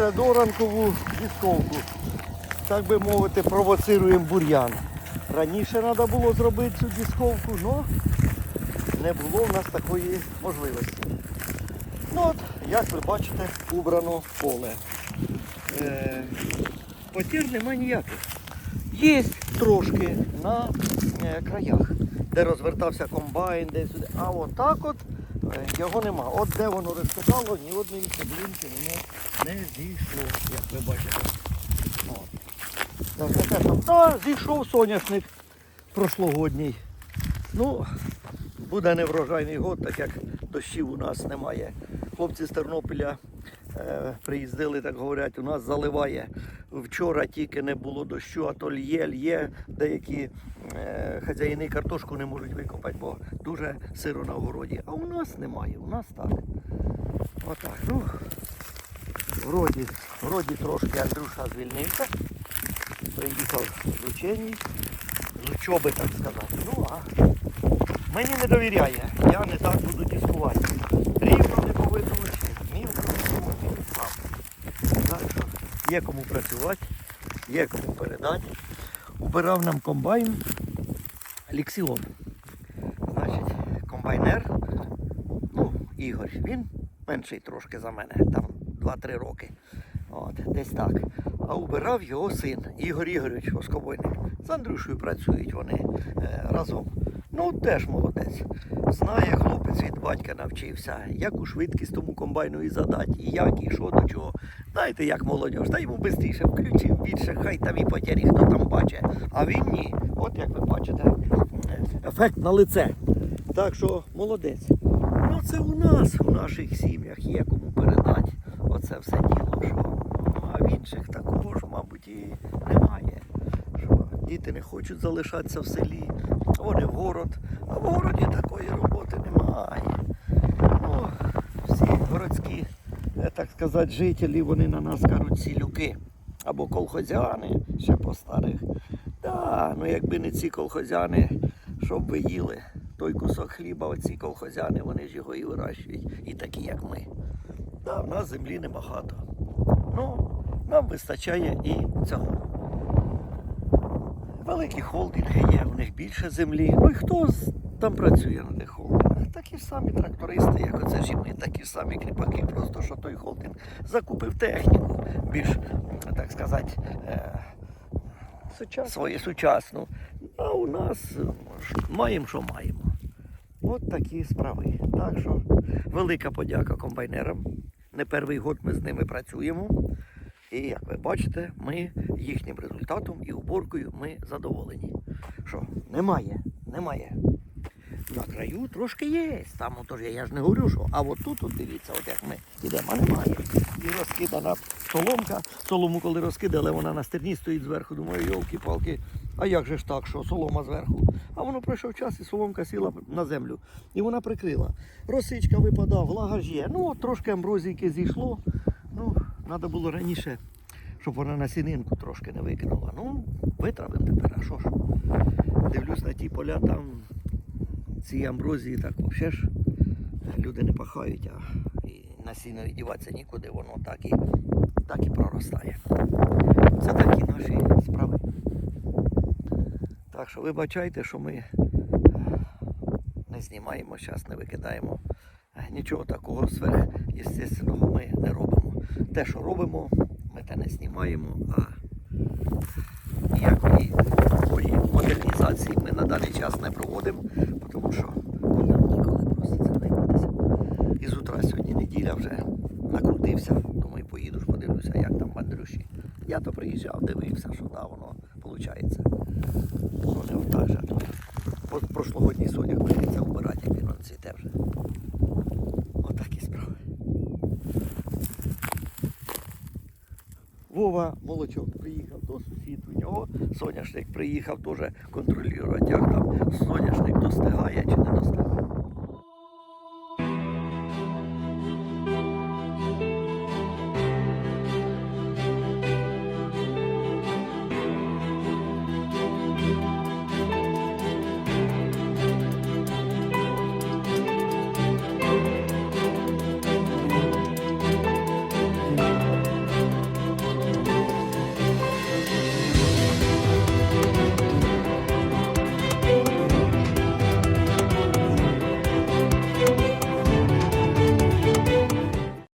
передоранкову дісковку. Так би мовити, провоцируємо бур'ян. Раніше треба було зробити цю дісковку, але не було в нас такої можливості. Ну от, як ви бачите, убрано поле. Е, потір нема ніяких. Є трошки на е, краях, де розвертався комбайн, де сюди. А от от його нема. От де воно розкидало, ні одної цеглинки воно не зійшло, як ви бачите. От. Та, зійшов соняшник прошлогодній. Ну, буде неврожайний год, так як дощів у нас немає. Хлопці з Тернопіля е, приїздили, так говорять, у нас заливає. Вчора тільки не було дощу, а то лє, лє. Деякі е, хазяїни картошку не можуть викопати, бо дуже сиро на огороді. А у нас немає, у нас так. Отак. Ну, вроді, вроді трошки Андрюша звільнився. Приїхав з учені, з учоби, так сказати. Ну, а Мені не довіряє, я не так буду дискувати. Рівно не повинно лише, мілко не повинно сам. Так що є кому працювати, є кому передати. Убирав нам комбайн Лексіон. Значить, комбайнер, ну, Ігор, він менший трошки за мене, там 2-3 роки. От, десь так. А убирав його син Ігор Ігорович Восковойник. З Андрюшею працюють вони е, разом. Ну, теж молодець. Знає хлопець від батька навчився, яку швидкість тому комбайну і задати, і як, і що до чого. Знаєте, як молодь, та йому швидше включив більше, хай там і потері, хто там бачить. А він ні. От як ви бачите, ефект на лице. Так що молодець. Ну це у нас, у наших сім'ях є кому передати. Оце все діло, що ну, а в інших такого ж, мабуть, і немає. Що діти не хочуть залишатися в селі, вони в город, а в городі такої роботи немає. Ну, всі городські, е, так сказати, жителі, вони на нас кажуть сілюки або колхозяни ще по старих. Да, ну якби не ці колхозяни, щоб ви їли той кусок хліба, оці колхозяни, вони ж його і вирощують, і такі, як ми. Да, в нас землі небагато. Ну, нам вистачає і цього. Великі холдинги є, у них більше землі. Ну і хто там працює на тих холдингах? Такі ж самі трактористи, як оце ж і ми, такі ж самі кріпаки, просто що той холдинг закупив техніку, більш, так сказати, е, своє сучасну. А у нас е, маємо, що маємо. От такі справи. Так що велика подяка комбайнерам. Не перший год ми з ними працюємо. І як ви бачите, ми їхнім результатом і уборкою ми задоволені. Що немає, немає. Краю трошки є. Там отож я, ж не говорю, що. А от тут, от дивіться, от як ми йдемо, а немає. І розкидана соломка. Солому, коли розкидали, вона на стерні стоїть зверху. Думаю, йолки-палки, а як же ж так, що солома зверху? А воно пройшов час і соломка сіла на землю. І вона прикрила. Росичка випадав, влага ж є. Ну, от трошки амброзійки зійшло. Ну, треба було раніше, щоб вона на сінинку трошки не викинула. Ну, витравимо тепер, а що ж. Дивлюсь на ті поля, там ці амброзії так взагалі ж люди не пахають, а і на сіно нікуди, воно так і, так і проростає. Це такі наші справи. Так що вибачайте, що ми не знімаємо зараз, не викидаємо. Нічого такого сверхъестественного ми не робимо. Те, що робимо, ми те не знімаємо, а ніякої такої модернізації ми на даний час не проводимо, тому що нам ніколи проситься займатися. І з утра сьогодні неділя вже накрутився, думаю, поїду ж подивлюся, як там в Андрюші. Я то приїжджав, дивився, що да, воно виходить. Не отак же. прошлогодній соняк прийдеться вбирати, як він цвіте вже. Отакі справи. Вова Молочок приїхав до сусід у нього. Соняшник приїхав теж контролювати, як там соняшник достигає чи не достигає.